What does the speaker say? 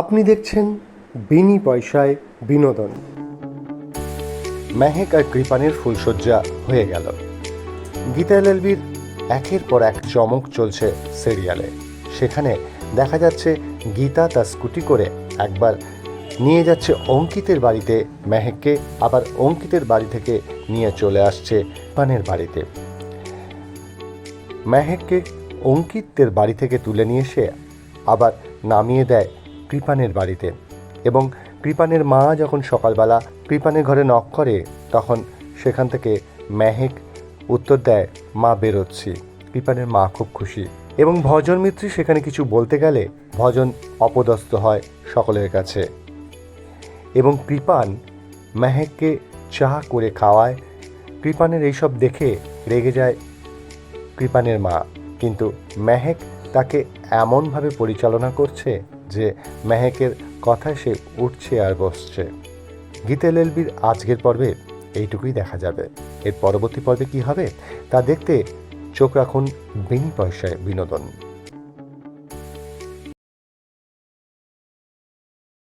আপনি দেখছেন বিনি পয়সায় বিনোদন। মেহেক আর কৃপানের ফুলশয্যা হয়ে গেল। গীতা এলএলবির একের পর এক চমক চলছে সিরিয়ালে। সেখানে দেখা যাচ্ছে গীতা তার স্কুটি করে একবার নিয়ে যাচ্ছে অঙ্কিতের বাড়িতে। মেহেককে আবার অঙ্কিতের বাড়ি থেকে নিয়ে চলে আসছে পানের বাড়িতে। মেহেককে অঙ্কিতের বাড়ি থেকে তুলে নিয়ে এসে আবার নামিয়ে দেয় কৃপানের বাড়িতে। এবং কৃপানের মা যখন সকালবেলা কৃপানের ঘরে নক করে, তখন সেখান থেকে মেহেক উত্তর দেয়, মা, বেরোচ্ছি। কৃপানের মা খুব খুশি। এবং ভজন মিত্রী সেখানে কিছু বলতে গেলে ভজন অপদস্থ হয় সকলের কাছে। এবং কৃপান মেহেককে চা করে খাওয়ায়। কৃপানের এইসব দেখে রেগে যায় কৃপানের মা। কিন্তু মেহেক তাকে এমনভাবে পরিচালনা করছে যে মেহেকের কথায় সে উঠছে আর বসছে। গীতা এলএলবির আজকের পর্বে এইটুকুই দেখা যাবে। এর পরবর্তী পর্বে কি হবে? তা দেখতে চোখ রাখুন বিনি পয়সায় বিনোদন।